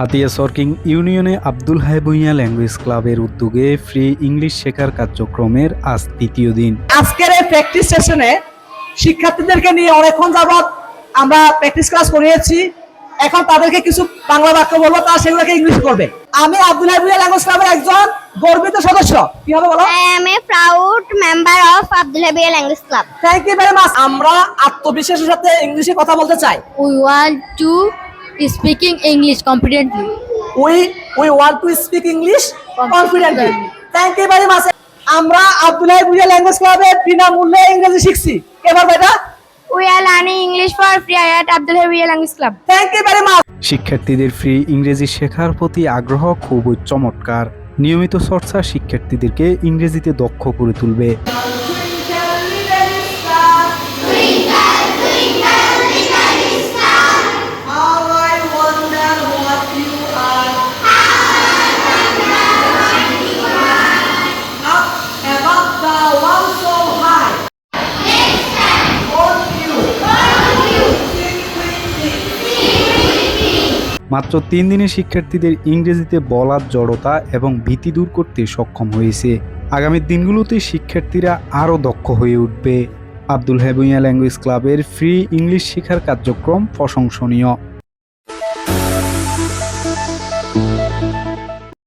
হাতিয়া সর্কিং ইউনিয়নে Abdul high Bhuiyan language ক্লাবের উদ্যোগে ফ্রি ইংলিশ শেখার কার্যক্রমের আজ তৃতীয় দিন। আজকের এই প্র্যাকটিস সেশনে শিক্ষার্থীদেরকে নিয়ে অনেকক্ষণ যাবৎ আমরা প্র্যাকটিস ক্লাস করিয়েছি। এখন তাদেরকে কিছু বাংলা বাক্য বলব তারা সেগুলোকে ইংলিশ করবে। আমি আব্দুল হাবিবুল্লাহ ল্যাঙ্গুয়েজ ক্লাবের একজন গর্বিত সদস্য। কি হবে বলো? I am a proud member of Abdul Habib Language Club. Thank you very much আমরা আত্মবিশ্বাসের সাথে ইংলিশে কথা বলতে চাই। We want to speaking English confidently. We we want to speak English confidently thank you very much আমরা Abdul Habibullah language ক্লাবে বিনামূল্যে ইংরেজি শিখছি। এবার বেটা? We are learning English for free at Abdul Habib Language Club. Thank you very much শিক্ষার্থীদের free ইংরেজি শেখার প্রতি আগ্রহ খুবই চমৎকার। নিয়মিত চর্চা শিক্ষার্থীদেরকে ইংরেজিতে দক্ষ করে তুলবে। মাত্র তিন দিনে শিক্ষার্থীদের ইংরেজিতে বলার জড়তা এবং ভীতি দূর করতে সক্ষম হয়েছে। আগামী দিনগুলোতে শিক্ষার্থীরা আরও দক্ষ হয়ে উঠবে। আব্দুল হেবুইয়া ল্যাঙ্গুয়েজ ক্লাবের ফ্রি ইংলিশ শেখার কার্যক্রম প্রশংসনীয়।